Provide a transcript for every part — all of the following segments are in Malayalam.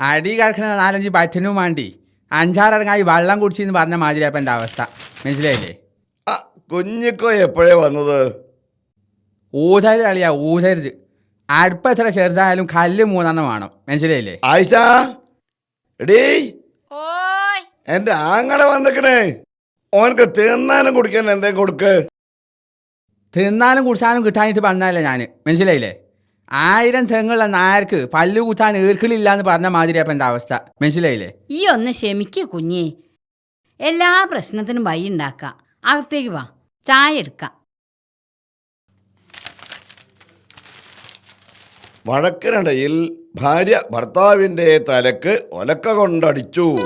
അടി കിടക്കുന്ന നാലഞ്ച് പറ്റനും വേണ്ടി അഞ്ചാറടങ്ങായി വെള്ളം കുടിച്ചെന്ന് പറഞ്ഞ മാതിരി അപ്പം എന്റെ അവസ്ഥ. മനസ്സിലായില്ലേ? ആ കുഞ്ഞിക്കോ എപ്പോഴേ വന്നത്? ഊതരുത് കളിയാ ഊതരുത് അടുപ്പ് എത്ര ചെറുതായാലും കല്ല് മൂന്നെണ്ണം വേണം. മനസ്സിലായില്ലേ? ആയിഷ എടീ എന്റെ ആങ്ങളെ വന്നിക്കണേ. ഓനക്ക് തിന്നാനും കുടിക്കാൻ എന്തേ കൊടുക്ക്? തിന്നാനും കുടിച്ചാനും കിട്ടാനിട്ട് പറഞ്ഞല്ലേ ഞാൻ മനസ്സിലായില്ലേ? ആയിരം തെങ്ങുള്ള നായർക്ക് പല്ലു കുത്താൻ ഈർക്കിളില്ല എന്ന് പറഞ്ഞ മാതിരി എന്റെ എന്റെ അവസ്ഥ. മനസ്സിലായില്ലേ? ഈ ഒന്ന് ക്ഷമിക്കേ കുഞ്ഞേ. എല്ലാ പ്രശ്നത്തിനും വഴി ഉണ്ടാക്കാം. അകത്തേക്ക് വാ. ചായ എടുക്കാം. വഴക്കിനിടയിൽ ഭാര്യ ഭർത്താവിന്റെ തലക്ക് ഒലക്ക കൊണ്ടടിച്ചു.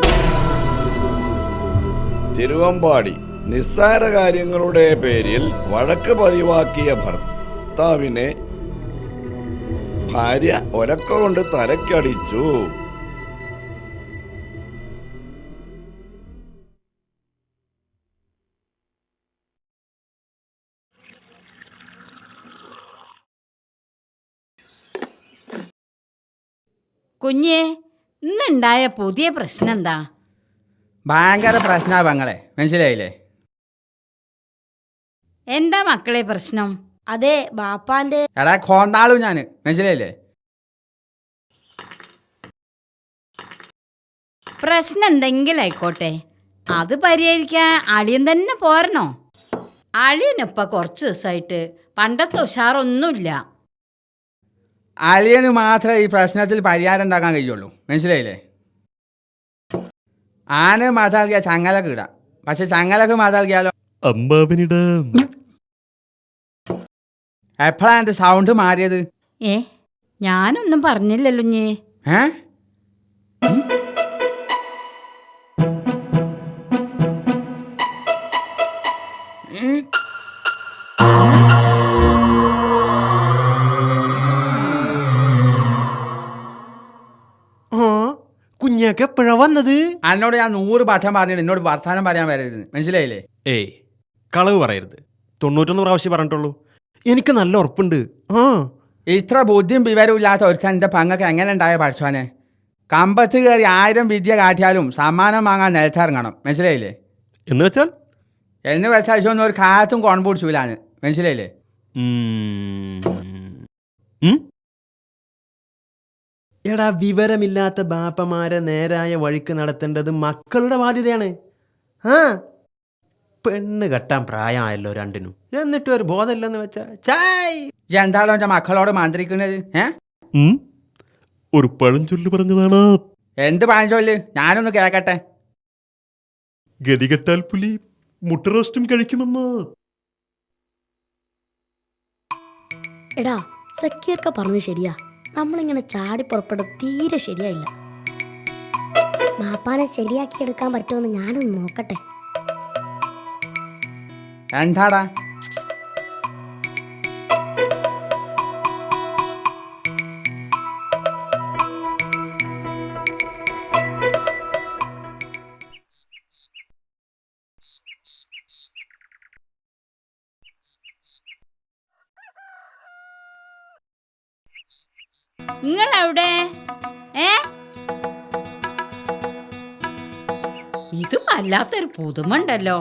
തിരുവമ്പാടി നിസ്സാര കാര്യങ്ങളുടെ പേരിൽ വഴക്ക് പതിവാക്കിയ ഭർത്താവിനെ ഭാര്യ ഒലക്ക കൊണ്ട് തലക്കടിച്ചു. കുഞ്ഞേ ഇന്നുണ്ടായ പുതിയ പ്രശ്നം എന്താ? ഭയങ്കര പ്രശ്നമാ പെങ്ങളെ. മനസ്സിലായില്ലേ? എന്താ മക്കളെ പ്രശ്നം? അതെ ബാപ്പാന്റെ എടാ കോന്നാളും ഞാൻ. മനസ്സിലായില്ലേ? പ്രശ്നം എന്തെങ്കിലും ആയിക്കോട്ടെ. അത് പരിഹരിക്കാൻ അളിയൻ തന്നെ പോരണോ? അളിയനിപ്പ കുറച്ച് ദിവസമായിട്ട് പണ്ടത്തെ ഉഷാറൊന്നുമില്ല. അളിയന് മാത്രമേ ഈ പ്രശ്നത്തിൽ പരിഹാരം ഉണ്ടാക്കാൻ കഴിയുള്ളൂ. മനസ്സിലായില്ലേ? ആന മാതാൽക്കിയ ചങ്ങലൊക്കെ ഇടാം. പക്ഷെ ചങ്ങലക്ക് മാതാൽക്കിയാലോ അമ്മാവനിടാം. എപ്പോഴാണ് സൗണ്ട് മാറിയത്? ഏ ഞാനൊന്നും പറഞ്ഞില്ലല്ലോ ഞേ ഏ? കുഞ്ഞാക്ക എപ്പോഴാ വന്നത്? അന്നോട് ഞാൻ നൂറ് പാഠം പറഞ്ഞു എന്നോട് വർത്താനം പറയാൻ വരരുത്. മനസ്സിലായില്ലേ? ഏയ് കളവ് പറയരുത്. തൊണ്ണൂറ്റൊന്ന് പ്രാവശ്യം പറഞ്ഞിട്ടുള്ളൂ. എനിക്ക് നല്ല ഉറപ്പുണ്ട്. ആ. ഇത്ര ബോധ്യം വിവരവും ഇല്ലാത്ത ഒരു എന്റെ പങ്ങക്ക് എങ്ങനെ ഉണ്ടായ പഠിച്ചോനെ കമ്പത്ത് കയറി ആയിരം വിദ്യ കാട്ടിയാലും സമ്മാനം വാങ്ങാൻ നിലത്തിറങ്ങണം. മനസ്സിലായില്ലേ? എന്ന് വെച്ചാൽ? എന്ന് വെച്ചാൽ ഇതൊന്നും ഒരു കാലത്തും കോൺപൂടിച്ചൂലാണ് മനസ്സിലായില്ലേ? ഉം. ഉം? എടാ വിവരമില്ലാത്ത ബാപ്പമാരെ നേരായ വഴിക്ക് നടത്തേണ്ടത് മക്കളുടെ ബാധ്യതയാണ്. ആ പെണ്ണ് കെട്ടാൻ പ്രായമായല്ലോ രണ്ടിനും. എന്നിട്ട് ഒരു ബോധമില്ലെന്ന് വെച്ചാ ചായ് എന്താണോ എന്റെ മക്കളോട് മാന്ത്രിക്കുന്നത് ഏ? ഒരു പഴഞ്ചൊല്ല് പറഞ്ഞതാണ്. എന്ത് പഴഞ്ചൊല്ല് ഞാനൊന്ന് കേൾക്കട്ടെ. ഗതികെട്ടാൽ പുലി മുട്ട റോസ്റ്റും കഴിക്കുമെന്ന്. എടാ സക്കീർക്ക പറഞ്ഞു ശരിയാ. നമ്മളിങ്ങനെ ചാടി പുറപ്പെടും തീരെ ശരിയായില്ല. ബാപ്പാനെ ശരിയാക്കി എടുക്കാൻ പറ്റുമെന്ന് ഞാനൊന്ന് നോക്കട്ടെ. എന്താടാ? നിങ്ങൾ എവിടെ ഏ? ഇതും അല്ലാത്തൊരു പുതുമ പുതുമുണ്ടല്ലോ.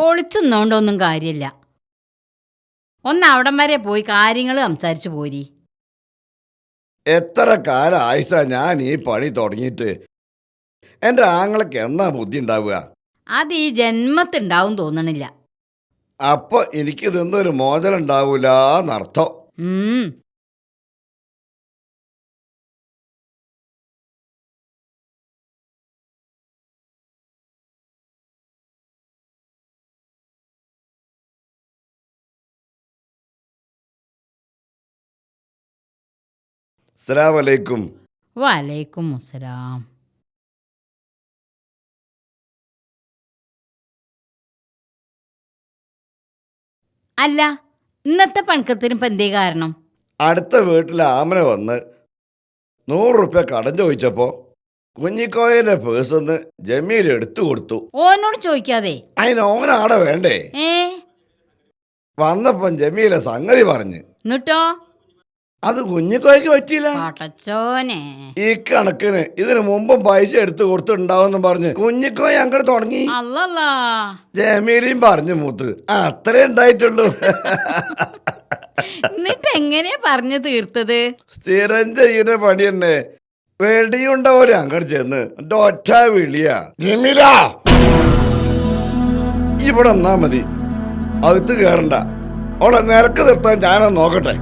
ഒളിച്ചുന്നോണ്ടൊന്നും കാര്യമില്ല. ഒന്ന് അവിടം വരെ പോയി കാര്യങ്ങൾ സംസാരിച്ചു പോരി. എത്ര കാലം ആയിസ ഞാൻ ഈ പണി തുടങ്ങിയിട്ട്? എന്റെ ആങ്ങളക്ക് എന്നാ ബുദ്ധി ഉണ്ടാവുക അത് ഈ ജന്മത്തുണ്ടാവും തോന്നണില്ല. അപ്പൊ എനിക്ക് നിന്നൊരു മോചനം ഉണ്ടാവൂല അസ്സലാമലൈക്കും. വലൈക്കും അസ്സലാം അല്ല ഇന്നത്തെ പണക്കത്തിന് ഇപ്പം എന്തേ കാരണം? അടുത്ത വീട്ടിലെ ആമന വന്ന് നൂറ് റുപ്യ കടം ചോദിച്ചപ്പോ കുഞ്ഞിക്കോയന്റെ പേഴ്സന്ന് ജമീൽ എടുത്തു കൊടുത്തു. ഓനോട് ചോദിക്കാതെ? അതിന് ഓനാടെ വേണ്ടേ? ഏ? വന്നപ്പം ജമീലെ സംഗതി പറഞ്ഞ്. എന്നിട്ടോ? അത് കുഞ്ഞിക്കോയ്ക്ക് പറ്റിയില്ല. പടച്ചോനെ. ഈ കണക്കിന് ഇതിനു മുമ്പും പൈസ എടുത്തു കൊടുത്തിട്ടുണ്ടാവും പറഞ്ഞ് കുഞ്ഞിക്കോയ അങ്ങോട്ട് തുടങ്ങി. അല്ലല്ലാ. ജമീലിയും പറഞ്ഞു മൂത്ത് അത്രേ ഉണ്ടായിട്ടുള്ളൂ. എന്നിട്ട് എങ്ങനെയാ പറഞ്ഞു തീർത്തത്? സ്ഥിരം ചെയ്യുന്ന പണി തന്നെ. വെടിയുണ്ട പോലെ അങ്ങോട്ട് ചെന്ന് എന്റെ ഒറ്റ വിളിയാ ജമീല ഇവിടെ എന്നാ മതി. അകത്ത് കേറണ്ട. അവളെ നിരക്ക് നിർത്താൻ ഞാനൊന്ന് നോക്കട്ടെ.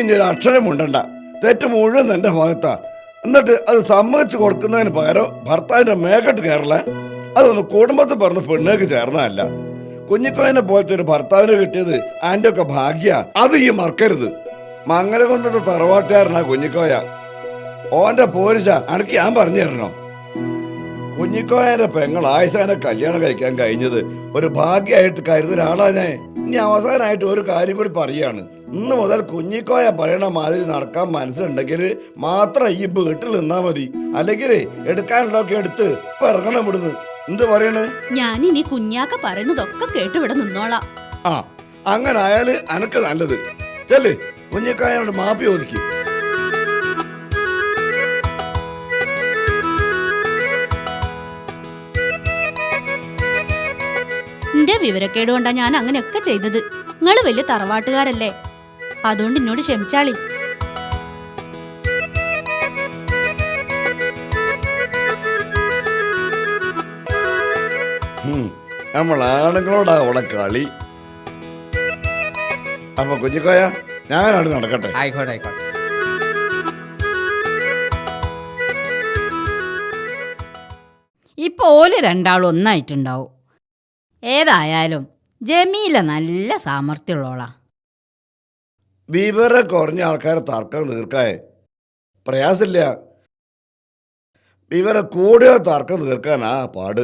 ഇനി ഒരു അക്ഷരം ഉണ്ടണ്ട തെറ്റ് മുഴുവൻ എന്റെ ഭാഗത്താ. എന്നിട്ട് അത് സമ്മതിച്ചു കൊടുക്കുന്നതിന് പകരം ഭർത്താവിന്റെ മേഘട്ട് കയറല. അതൊന്ന് കുടുംബത്തിൽ പറഞ്ഞ പെണ്ണേക്ക് ചേർന്നതല്ല. കുഞ്ഞിക്കോയനെ പോലത്തെ ഒരു ഭർത്താവിനെ കിട്ടിയത് അതിന്റെ ഒക്കെ ഭാഗ്യ. അത് ഈ മറക്കരുത്. മംഗലകുന്നത്തെ തറവാട്ടുകാരനാ കുഞ്ഞിക്കോയ. ഓന്റെ പോരിശ അനക്ക് ഞാൻ പറഞ്ഞു തരണോ? കുഞ്ഞിക്കോയന്റെ പെങ്ങൾ ആയുസാനെ കല്യാണം കഴിക്കാൻ കഴിഞ്ഞത് ഒരു ഭാഗ്യമായിട്ട് കരുതുന്ന ആളാ ഞാൻ. ഇനി അവസാനമായിട്ട് ഒരു കാര്യം കൂടി പറയാണ്. ഇന്ന് മുതൽ കുഞ്ഞിക്കോയ പറയണ മാതിരി നടക്കാൻ മനസ്സുണ്ടെങ്കിൽ മാത്രം ഈ വീട്ടിൽ നിന്നാ മതി. അല്ലെങ്കിൽ എടുക്കാനുള്ളതൊക്കെ എടുത്ത് ഇപ്പൊ ഇറങ്ങണം ഇവിടുന്ന്. എന്ത് പറയണ്? ഇനി കുഞ്ഞാക്ക പറയുന്നതൊക്കെ കേട്ട് ഇവിടെ നിന്നോളാം. ആ അങ്ങനെ ആയാൽ അനക്ക് നല്ലത്. ചെല്ലേ കുഞ്ഞിക്കായനോട് മാപ്പി ഒതുക്കി വിവരക്കേട് കൊണ്ടാ ഞാൻ അങ്ങനെയൊക്കെ ചെയ്തത്. നിങ്ങൾ വലിയ തറവാട്ടുകാരല്ലേ? അതുകൊണ്ട് എന്നോട് ക്ഷമിച്ചാളി. നമ്മൾ ആണുങ്ങളോടാ അവിടെ കളി. അപ്പൊ കുഞ്ഞിക്കോയ ഞാനവിടെ നടക്കട്ടെ. ആയിക്കോട്ടെ ആയിക്കോട്ടെ. ഇപ്പൊ ഓൽ രണ്ടാളും ഒന്നായിട്ടുണ്ടാവും. ഏതായാലും ജമീല നല്ല സാമർഥ്യമുള്ളോളാ വിവരം കുറഞ്ഞ ആൾക്കാരെ തർക്കം തീർക്കായേ. പ്രയാസമില്ല. വിവരം കൂടിയ തർക്കം തീർക്കാനാ പാട്.